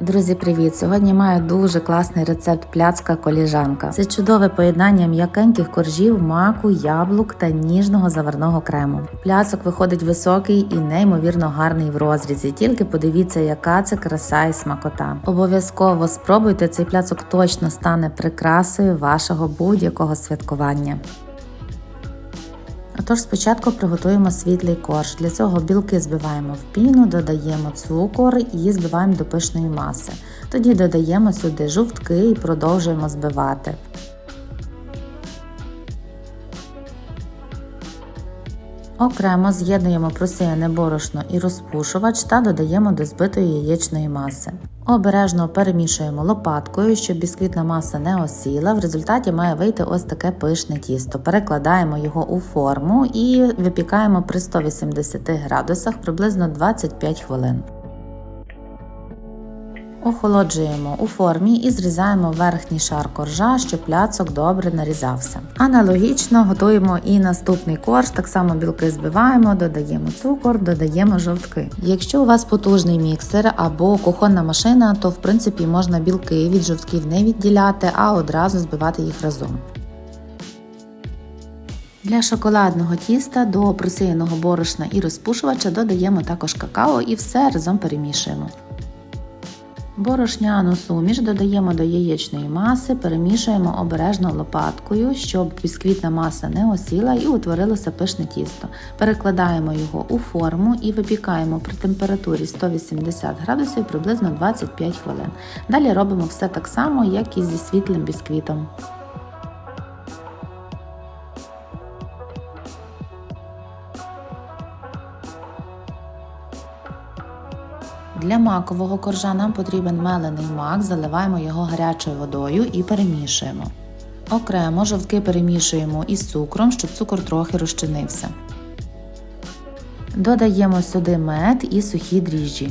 Друзі, привіт! Сьогодні маю дуже класний рецепт пляцка коліжанка. Це чудове поєднання м'якеньких коржів, маку, яблук та ніжного заварного крему. Пляцок виходить високий і неймовірно гарний в розрізі. Тільки подивіться, яка це краса і смакота. Обов'язково спробуйте цей пляцок точно стане прикрасою вашого будь-якого святкування. Отож, спочатку приготуємо світлий корж. Для цього білки збиваємо в піну, додаємо цукор і збиваємо до пишної маси. Тоді додаємо сюди жовтки і продовжуємо збивати. Окремо з'єднуємо просіяне борошно і розпушувач та додаємо до збитої яєчної маси. Обережно перемішуємо лопаткою, щоб бісквітна маса не осіла. В результаті має вийти ось таке пишне тісто. Перекладаємо його у форму і випікаємо при 180 градусах приблизно 25 хвилин. Охолоджуємо у формі і зрізаємо верхній шар коржа, щоб пляцок добре нарізався. Аналогічно готуємо і наступний корж, так само білки збиваємо, додаємо цукор, додаємо жовтки. Якщо у вас потужний міксер або кухонна машина, то в принципі можна білки від жовтків не відділяти, а одразу збивати їх разом. Для шоколадного тіста до просіяного борошна і розпушувача додаємо також какао і все разом перемішуємо. Борошняну суміш додаємо до яєчної маси, перемішуємо обережно лопаткою, щоб бісквітна маса не осіла і утворилося пишне тісто. Перекладаємо його у форму і випікаємо при температурі 180 градусів приблизно 25 хвилин. Далі робимо все так само, як і зі світлим бісквітом. Для макового коржа нам потрібен мелений мак, заливаємо його гарячою водою і перемішуємо. Окремо жовтки перемішуємо із цукром, щоб цукор трохи розчинився. Додаємо сюди мед і сухі дріжджі.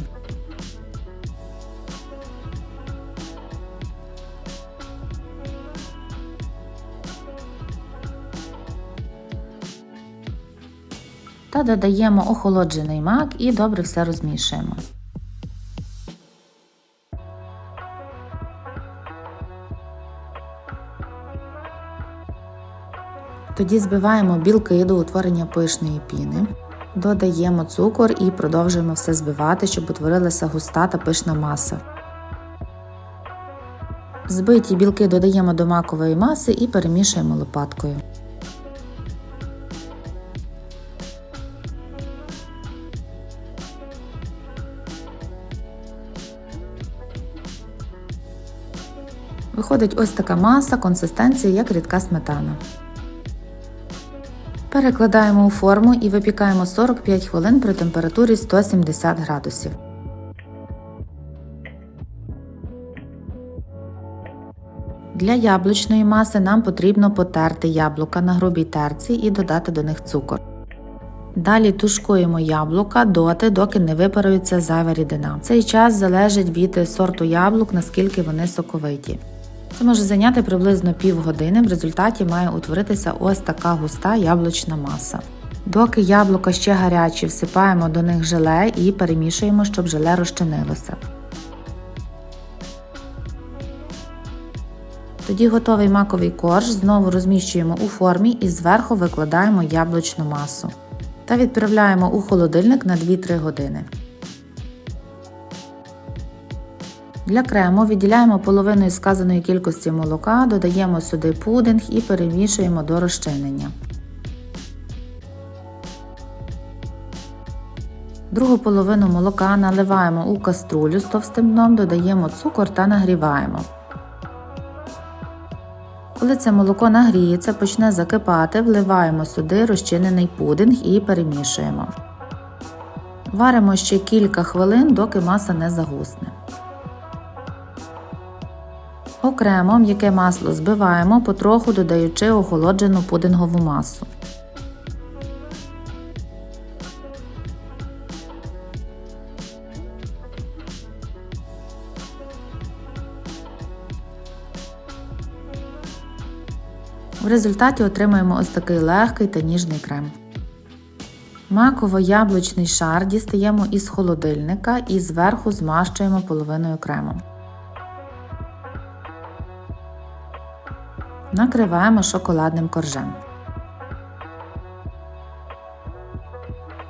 Та додаємо охолоджений мак і добре все розмішуємо. Тоді збиваємо білки до утворення пишної піни, додаємо цукор і продовжуємо все збивати, щоб утворилася густа та пишна маса. Збиті білки додаємо до макової маси і перемішуємо лопаткою. Виходить ось така маса, консистенція, як рідка сметана. Перекладаємо у форму і випікаємо 45 хвилин при температурі 170 градусів. Для яблучної маси нам потрібно потерти яблука на грубій терці і додати до них цукор. Далі тушкуємо яблука доти, доки не випарується зайва рідина. Цей час залежить від сорту яблук, наскільки вони соковиті. Це може зайняти приблизно півгодини, в результаті має утворитися ось така густа яблучна маса. Доки яблука ще гарячі, всипаємо до них желе і перемішуємо, щоб желе розчинилося. Тоді готовий маковий корж знову розміщуємо у формі і зверху викладаємо яблучну масу та відправляємо у холодильник на 2-3 години. Для крему відділяємо половину сказаної кількості молока, додаємо сюди пудинг і перемішуємо до розчинення. Другу половину молока наливаємо у каструлю з товстим дном, додаємо цукор та нагріваємо. Коли це молоко нагріється, почне закипати, вливаємо сюди розчинений пудинг і перемішуємо. Варимо ще кілька хвилин, доки маса не загусне. Окремо м'яке масло збиваємо, потроху додаючи охолоджену пудингову масу. В результаті отримаємо ось такий легкий та ніжний крем. Маково-яблучний шар дістаємо із холодильника і зверху змащуємо половиною крему. Накриваємо шоколадним коржем.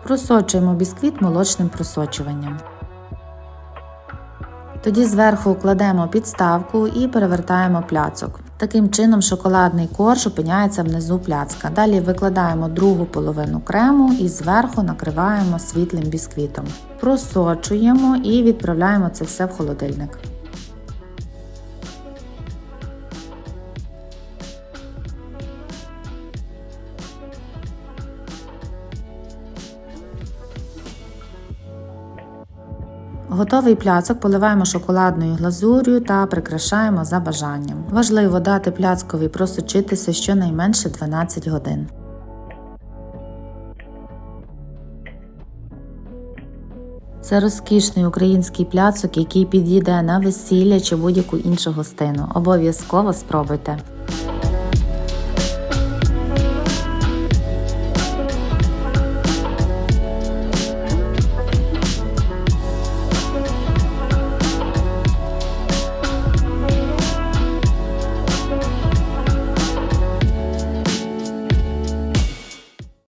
Просочуємо бісквіт молочним просочуванням. Тоді зверху кладемо підставку і перевертаємо пляцок. Таким чином шоколадний корж опиняється внизу пляцка. Далі викладаємо другу половину крему і зверху накриваємо світлим бісквітом. Просочуємо і відправляємо це все в холодильник. Готовий пляцок поливаємо шоколадною глазур'ю та прикрашаємо за бажанням. Важливо дати пляцкові просочитися щонайменше 12 годин. Це розкішний український пляцок, який підійде на весілля чи будь-яку іншу гостину. Обов'язково спробуйте.